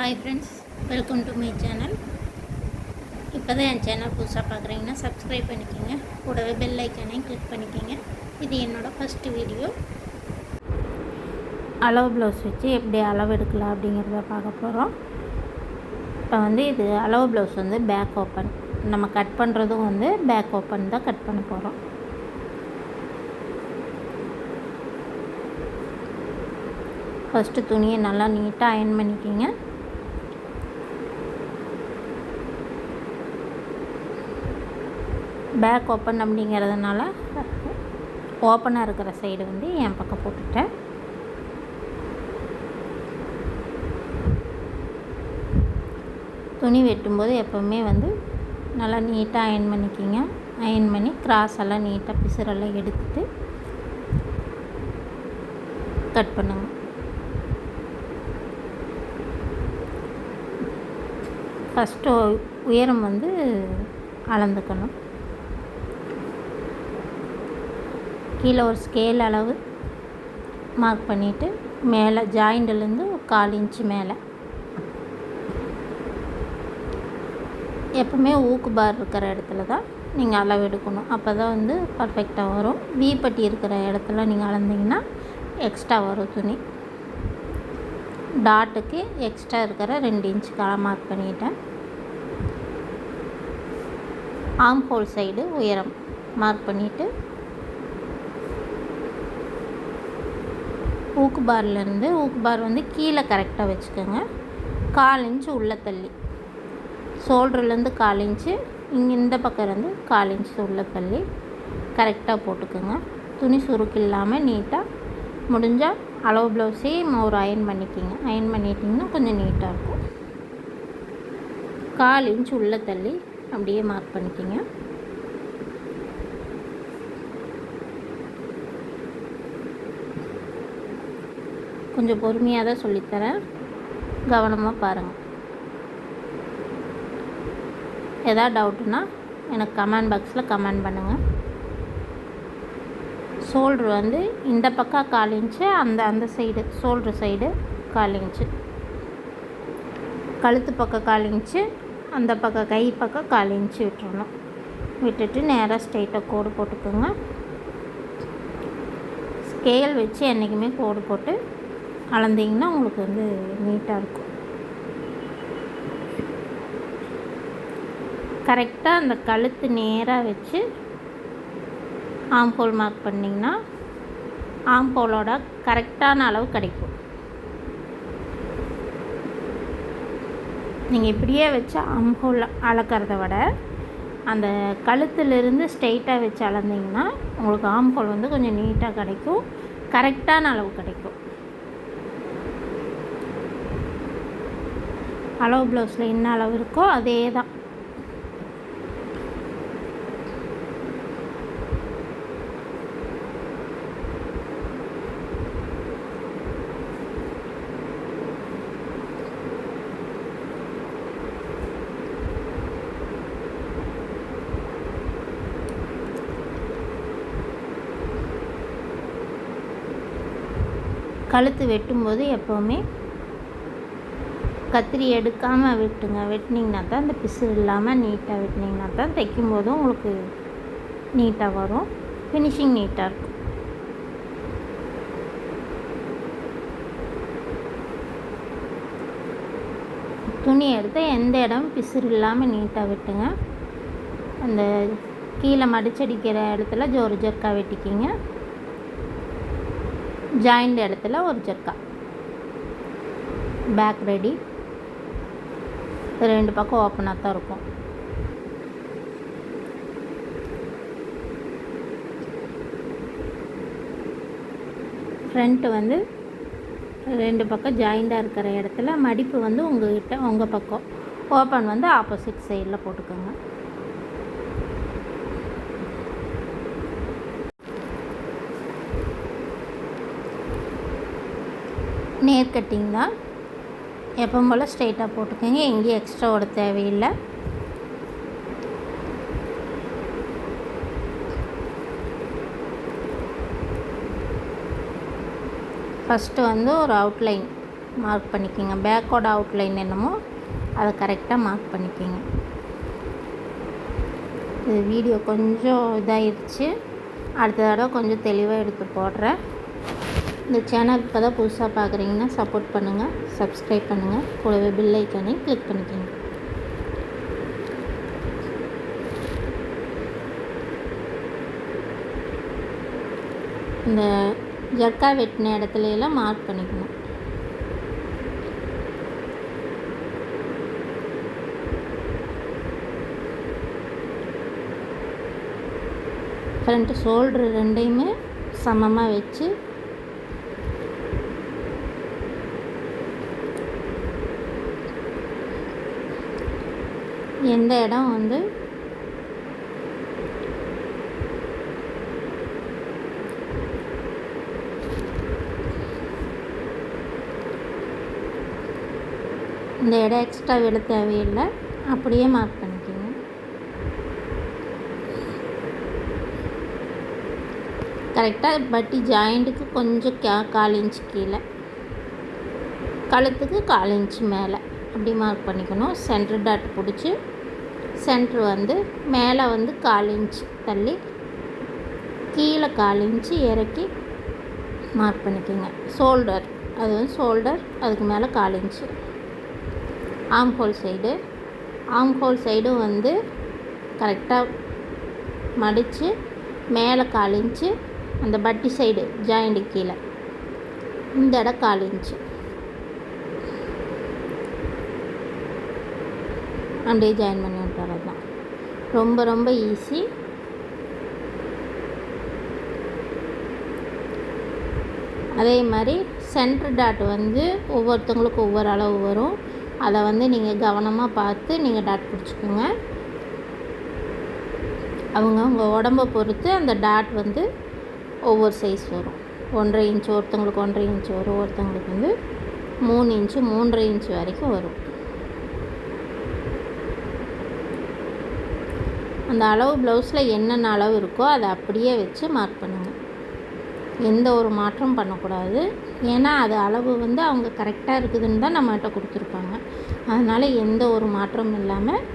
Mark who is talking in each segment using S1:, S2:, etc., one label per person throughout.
S1: Hi friends welcome to my channel இப்போ தான் என் channel புதுசாக பார்க்குறீங்கன்னா சப்ஸ்கிரைப் பண்ணிக்கோங்க. கூடவே பெல் ஐக்கானையும் கிளிக் பண்ணிக்கோங்க. இது என்னோடய ஃபஸ்ட்டு வீடியோ அளவு ப்ளவுஸ் வச்சு எப்படி அளவு எடுக்கலாம் அப்படிங்கிறத பார்க்க போகிறோம் இப்போ வந்து இது அளவு ப்ளவுஸ் வந்து பேக் ஓப்பன் நம்ம கட் பண்ணுறதும் வந்து பேக் ஓப்பன் தான் கட் பண்ண போகிறோம் ஃபஸ்ட்டு துணியை நல்லா நீட்டாக அயன் பண்ணிக்கிங்க. பேக் ஓப்பன் அப்படிங்கிறதுனால ஓப்பனாக இருக்கிற சைடு வந்து என் பக்கம் போட்டுட்டேன். துணி வெட்டும்போது எப்போவுமே வந்து நல்லா நீட்டாக அயன் பண்ணிக்கிங்க. அயன் பண்ணி கிராஸ் எல்லாம் நீட்டாக பிசுரெல்லாம் எடுத்துட்டு கட் பண்ணுங்க. ஃபஸ்ட்டு உயரம் வந்து அளந்துக்கணும். கீழே ஒரு ஸ்கேல் அளவு மார்க் பண்ணிவிட்டு மேலே ஜாயிண்ட்லேருந்து ஒரு கால் இன்ச்சு மேலே. எப்பவுமே ஊக்கு பார் இருக்கிற இடத்துல தான் நீங்கள் அளவு எடுக்கணும். அப்போ தான் வந்து பர்ஃபெக்டாக வரும். வீப்பட்டி இருக்கிற இடத்துல நீங்கள் அளந்தீங்கன்னா எக்ஸ்ட்ரா வரும் துணி. டாட்டுக்கு எக்ஸ்ட்ரா இருக்கிற ரெண்டு இன்ச்சு கால மார்க் பண்ணிட்டேன். ஆம்ஹோல் சைடு உயரம் மார்க் பண்ணிவிட்டு ஊக்கு பார்லேருந்து ஊக்கு பார் வந்து கீழே கரெக்டாக வச்சுக்கோங்க. கால் இன்ச்சு உள்ளே தள்ளி. ஷோல்டர்லேருந்து கால் இன்ச்சு இங்கே இந்த பக்கம் இருந்து கால் இன்ச்சு உள்ளே தள்ளி கரெக்டாக போட்டுக்கோங்க. துணி சுருக்கு இல்லாமல் நீட்டாக முடிஞ்சால் அளவு ப்ளவுஸையும் ஒரு அயன் பண்ணிக்கிங்க. அயன் பண்ணிட்டிங்கன்னா கொஞ்சம் நீட்டாக இருக்கும். கால் இன்ச் உள்ளே தள்ளி அப்படியே மார்க் பண்ணிக்கிங்க. கொஞ்சம் பொறுமையாக தான் சொல்லித்தரேன். கவனமாக பாருங்கள் எதாவது டவுட்டுன்னா எனக்கு கமெண்ட் பாக்ஸில் கமெண்ட் பண்ணுங்கள் ஷோல்ட்ரு வந்து இந்த பக்கம் கால் இன்ச்சு அந்த அந்த சைடு ஷோல்ட்ரு சைடு கால் இன்ச்சு கழுத்து பக்கம் கால் இன்ச்சு அந்த பக்கம் கை பக்கம் கால் இன்ச்சு விட்டுறணும். விட்டுட்டு நேராக ஸ்ட்ரைட்டாக கோடு போட்டுக்கோங்க. ஸ்கேல் வச்சு என்றைக்குமே கோடு போட்டு அளந்திங்கன்னா உங்களுக்கு வந்து நீட்டாக இருக்கும். கரெக்டாக அந்த கழுத்து நேராக வச்சு ஆம்போல் மார்க் பண்ணிங்கன்னா ஆம்போலோட கரெக்டான அளவு கிடைக்கும். நீங்கள் இப்படியே வச்சு ஆம்போல் அளக்கிறத விட அந்த கழுத்துலேருந்து ஸ்ட்ரெயிட்டாக வச்சு அளந்தீங்கன்னா உங்களுக்கு ஆம்போல் வந்து கொஞ்சம் நீட்டாக கிடைக்கும். கரெக்டான அளவு கிடைக்கும். அளவு ப்ளவுஸில் என்ன அளவு இருக்கோ அதே தான் கழுத்து வெட்டும்போது எப்போவுமே கத்திரி எடுக்காமல் வெட்டுங்க. வெட்டினீங்கன்னா தான் அந்த பிசு இல்லாமல் நீட்டாக வெட்டினீங்கன்னா தான் தைக்கும்போதும் உங்களுக்கு நீட்டாக வரும். ஃபினிஷிங் நீட்டாக இருக்கும். துணி எடுத்து எந்த இடம் பிசுறு இல்லாமல் நீட்டாக வெட்டுங்க. அந்த கீழே மடிச்சடிக்கிற இடத்துல ஒரு ஜர்க்கா வெட்டிக்கிங்க. ஜாயிண்ட் இடத்துல ஒரு ஜர்க்கா. பேக் ரெடி ரெண்டு பக்கம் ஓப்பனாக தான் இருக்கும். ஃப்ரண்ட்டு வந்து ரெண்டு பக்கம் ஜாயிண்டாக இருக்கிற இடத்துல மடிப்பு வந்து உங்கள்கிட்ட உங்கள் பக்கம். ஓப்பன் வந்து ஆப்போசிட் சைடில் போட்டுக்கோங்க. நேர் கட்டிங் தான். எப்போ போல் ஸ்ட்ரெயிட்டாக போட்டுக்கோங்க. எங்கேயும் எக்ஸ்ட்ரா ஓட தேவையில்லை. ஃபஸ்ட்டு வந்து ஒரு அவுட்லைன் மார்க் பண்ணிக்கோங்க. பேக்கோட அவுட்லைன் என்னமோ அதை கரெக்டாக மார்க் பண்ணிக்கோங்க. இது வீடியோ கொஞ்சம் இதாகிடுச்சு அடுத்த தடவை கொஞ்சம் தெளிவாக எடுத்து போடுறேன். இந்த சேனல் இப்போ தான் புதுசாக பார்க்குறீங்கன்னா சப்போர்ட் பண்ணுங்கள் சப்ஸ்கிரைப் பண்ணுங்கள் கூடவே பில் ஐக்கானையும் கிளிக் பண்ணிக்கோங்க. இந்த ஜர்க்கா வெட்டின இடத்துல எல்லாம் மார்க் பண்ணிக்கணும். ஃப்ரண்ட் ஷோல்டர் ரெண்டையுமே சமமாக வச்சு எந்த இடம் வந்து? இந்த இடம் எக்ஸ்ட்ரா விட தேவையில்லை. அப்படியே மார்க் பண்ணிக்கோங்க. கரெக்டாக பட்டி ஜாயிண்ட்டுக்கு கொஞ்சம் கா கால் இன்ச்சு கீழே. கழுத்துக்கு கால் இன்ச்சு மேலே. அப்படி மார்க் பண்ணிக்கணும். சென்ட்ரு டாட் பிடிச்சி சென்ட்ரு வந்து மேலே வந்து கால் இன்ச் தள்ளி கீழே கால் இன்ச்சு இறக்கி மார்க் பண்ணிக்கோங்க. ஷோல்டர் அது வந்து ஷோல்டர் அதுக்கு மேலே கால் இன்ச்சு ஆம் ஹோல் சைடு ஆம் ஹோல் சைடும் வந்து கரெக்டாக மடித்து மேலே கால் இன்ச்சு அந்த பட்டி சைடு ஜாயிண்ட்டு கீழே. இந்த இடம் கால் இன்ச்சு அப்படியே ஜாயின் பண்ணி விட்டுறது தான் ரொம்ப ரொம்ப ஈஸி அதே மாதிரி சென்ட்ரு டாட் வந்து ஒவ்வொருத்தவங்களுக்கும் ஒவ்வொரு அளவு வரும். அதை வந்து நீங்கள் கவனமாக பார்த்து நீங்கள் டாட் பிடிச்சிக்கோங்க. அவங்க அவங்க உடம்பை பொறுத்து அந்த டாட் வந்து ஒவ்வொரு சைஸ் வரும். ஒன்றரை இன்ச் ஒருத்தவங்களுக்கு ஒன்றரை இன்ச் வரும் ஒருத்தவங்களுக்கு வந்து மூணு இன்ச்சு மூன்றரை இன்ச் வரைக்கும் வரும். அந்த அளவு ப்ளவுஸில் என்னென்ன அளவு இருக்கோ அதை அப்படியே வச்சு மார்க் பண்ணுங்கள் எந்த ஒரு மாற்றம் பண்ணக்கூடாது. ஏன்னா அது அளவு வந்து அவங்க கரெக்டாக இருக்குதுன்னு தான் நம்மகிட்ட கொடுத்துருப்பாங்க அதனால் எந்த ஒரு மாற்றமும் இல்லாமல்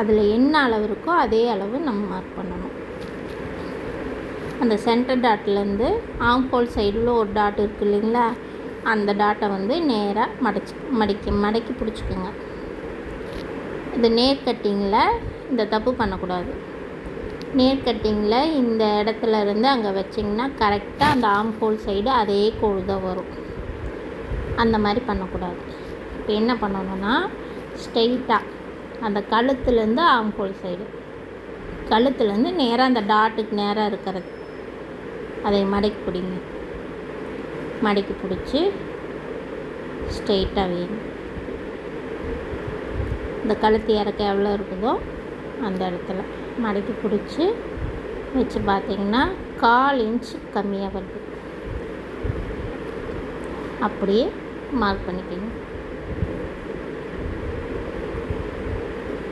S1: அதில் என்ன அளவு இருக்கோ அதே அளவு நம்ம மார்க் பண்ணணும். அந்த சென்டர் டாட்லேருந்து ஆம்போல் சைடில் ஒரு டாட் இருக்குது இல்லைங்களா? அந்த டாட்டை வந்து நேராக மடிச்சு மடிக்க மடக்கி பிடிச்சிக்கோங்க. இந்த நேர் கட்டிங்கில் இந்த தப்பு பண்ணக்கூடாது. நேர் கட்டிங்கில் இந்த இடத்துல இருந்து அங்கே வச்சிங்கன்னா கரெக்டாக அந்த ஆம் ஹோல் சைடு அதே கோடு தான் வரும். அந்த மாதிரி பண்ணக்கூடாது. இப்போ என்ன பண்ணணும்னா ஸ்ட்ரெயிட்டாக அந்த கழுத்துலேருந்து ஆம் ஹோல் சைடு கழுத்துலேருந்து நேராக அந்த டாட்டுக்கு நேராக இருக்கிறது. அதை மடக்கி பிடிங்க. மடக்கி பிடிச்சி ஸ்ட்ரெயிட்டாக வேணும் இந்த கழுத்து இறக்க எவ்வளோ இருக்குதோ அந்த இடத்துல மடக்கி பிடிச்சி வச்சு பார்த்தீங்கன்னா கால் இன்ச் கம்மியாக வருது. அப்படியே மார்க் பண்ணிக்கோங்க.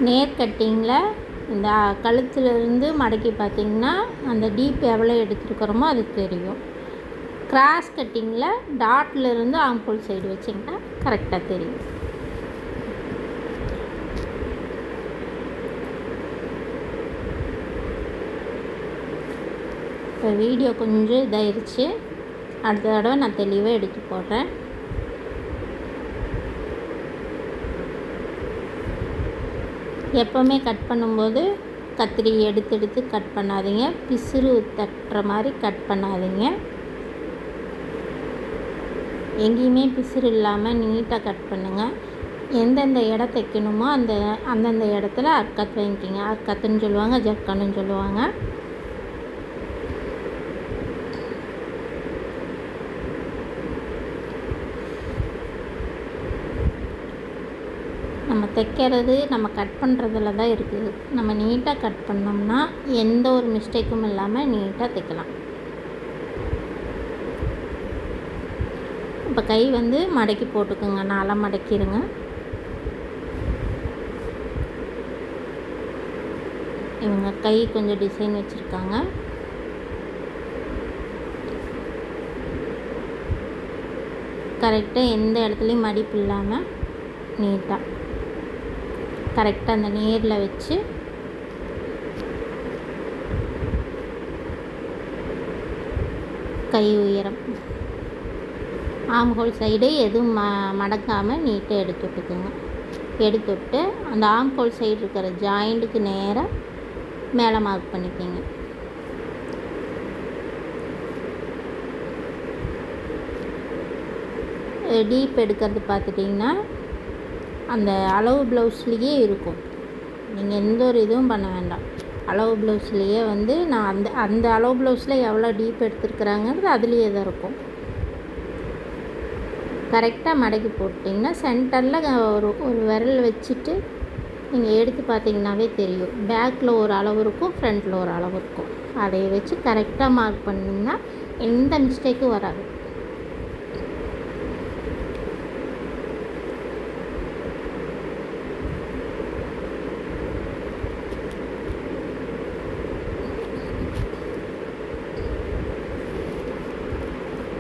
S1: நேர் கட்டிங்கில் இந்த கழுத்துலேருந்து மடக்கி பார்த்திங்கன்னா அந்த டீப் எவ்வளோ எடுத்துருக்குறோமோ அது தெரியும். கிராஸ் கட்டிங்கில் டாட்லேருந்து ஆம்பூல் சைடு வச்சிங்கன்னா கரெக்டாக தெரியும். இப்போ வீடியோ கொஞ்சம் இதாயிருச்சு. அடுத்த தடவை நான் தெளிவாக எடுத்து போடுறேன். எப்போவுமே கட் பண்ணும்போது கத்திரி எடுத்து எடுத்து கட் பண்ணாதீங்க. பிசுறு தட்டுற மாதிரி கட் பண்ணாதீங்க. எங்கேயுமே பிசுறு இல்லாமல் நீட்டாக கட் பண்ணுங்கள் எந்தெந்த இடம் தைக்கணுமோ அந்த அந்தந்த இடத்துல அக்கத்து வாங்கிக்கிங்க. அக்கத்துன்னு சொல்லுவாங்க ஜக்கன்னு சொல்லுவாங்க. நம்ம தைக்கிறது நம்ம கட் பண்ணுறதுல தான் இருக்குது. நம்ம நீட்டாக கட் பண்ணோம்னா எந்த ஒரு மிஸ்டேக்கும் இல்லாமல் நீட்டாக தைக்கலாம். இப்போ கை வந்து மடக்கி போட்டுக்கோங்க. நாளாக மடக்கிடுங்க இவங்க கை கொஞ்சம் டிசைன் வச்சுருக்காங்க. கரெக்டாக எந்த இடத்துலையும் மடிப்பு இல்லாமல் நீட்டாக கரெக்டாக அந்த நேரில் வச்சு கை உயரம். ஆம்ஹோல் சைடு எதுவும் ம மடக்காமல் நீட்டாக எடுத்து விட்டுக்குங்க. எடுத்து விட்டு அந்த ஆம்ஹோல் சைடு இருக்கிற ஜாயிண்ட்டுக்கு நேராக மேலே மார்க் பண்ணிக்கோங்க. டீப் எடுக்கிறது பார்த்துட்டிங்கன்னா அந்த அளவு ப்ளவுஸ்லேயே இருக்கும். நீங்கள் எந்த ஒரு இதுவும் பண்ண வேண்டாம். அளவு ப்ளவுஸ்லேயே வந்து நான் அந்த அந்த அளவு ப்ளவுஸில் எவ்வளோ டீப் எடுத்துருக்குறாங்கிறது அதுலேயே தான் இருக்கும். கரெக்டாக மடக்கி போட்டிங்கன்னா சென்டரில் ஒரு ஒரு விரல் வச்சுட்டு நீங்கள் எடுத்து பார்த்தீங்கன்னாவே தெரியும். பேக்கில் ஒரு அளவு இருக்கும் ஃப்ரண்ட்டில் ஒரு அளவு இருக்கும். அதை வச்சு கரெக்டாக மார்க் பண்ணிங்கன்னா எந்த மிஸ்டேக்கும் வராது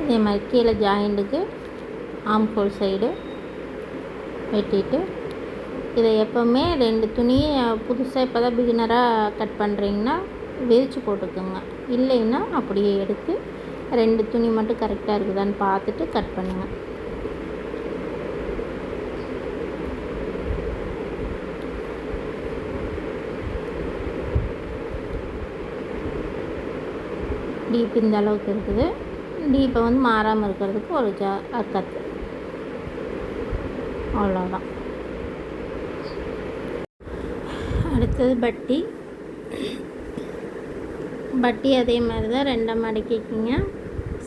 S1: இதே மாதிரி கீழே ஜாயிண்ட்டுக்கு ஆம்கோல் சைடு வெட்டிட்டு இதை எப்போவுமே ரெண்டு துணியை புதுசாக இப்போ தான் பிகினராக கட் பண்ணுறீங்கன்னா விரித்து போட்டுக்கோங்க இல்லைன்னா அப்படியே எடுத்து ரெண்டு துணி மட்டும் கரெக்டாக இருக்குதான்னு பார்த்துட்டு கட் பண்ணுங்கள் டீப் இந்த அளவுக்கு இருக்குது டீப்பை வந்து மாறாமல் இருக்கிறதுக்கு ஒரு ஜா கற்று அவ்வளோதான் அடுத்தது பட்டி. பட்டி அதே மாதிரி தான் ரெண்டாக மடக்கிக்கிங்க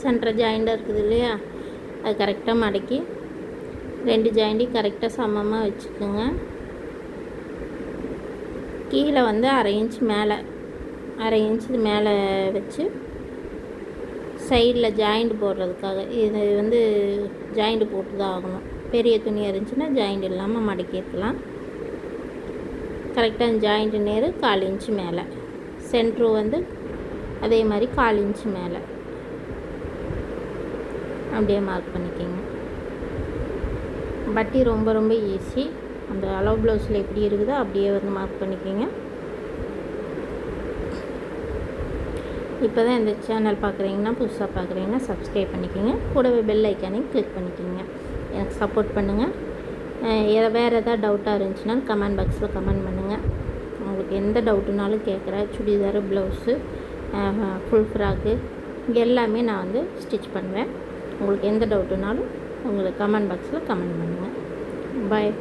S1: சென்டர் ஜாயிண்டாக இருக்குது இல்லையா? அது கரெக்டாக மடக்கி ரெண்டு ஜாயிண்டையும் கரெக்டாக சமமாக வச்சுக்கோங்க. கீழே வந்து அரை இன்ச் மேலே அரை இன்ச்சு மேலே வச்சு சைடில் ஜாயிண்ட் போடுறதுக்காக. இது வந்து ஜாயிண்ட் போட்டு தான் ஆகணும். பெரிய துணியாக இருந்துச்சுன்னா ஜாயிண்ட் இல்லாமல் மடக்கிக்கலாம் கரெக்டாக ஜாயிண்ட் நேரு கால் இன்ச்சு மேலே. சென்ட்ரு வந்து அதே மாதிரி கால் இன்ச்சு மேலே. அப்படியே மார்க் பண்ணிக்கோங்க. பட்டி ரொம்ப ரொம்ப ஈஸி அந்த அளவு ப்ளவுஸில் எப்படி இருக்குதோ அப்படியே வந்து மார்க் பண்ணிக்கோங்க. இப்போ தான் இந்த சேனல் பார்க்குறீங்கன்னா புதுசாக பார்க்குறீங்கன்னா சப்ஸ்கிரைப் பண்ணிக்கோங்க. கூடவே பெல் ஐக்கானையும் கிளிக் பண்ணிக்கோங்க. எனக்கு சப்போர்ட் பண்ணுங்கள் வேறு எதாவது டவுட்டாக இருந்துச்சுன்னா கமெண்ட் பாக்ஸில் கமெண்ட் பண்ணுங்கள் உங்களுக்கு எந்த டவுட்டுனாலும் கேட்குறேன் சுடிதார் ப்ளவுஸு ஃபுல் ஃப்ராக்கு எல்லாமே நான் வந்து ஸ்டிச் பண்ணுவேன். உங்களுக்கு எந்த டவுட்டுனாலும் உங்களுக்கு கமெண்ட் பாக்ஸில் கமெண்ட் பண்ணுங்கள் பாய்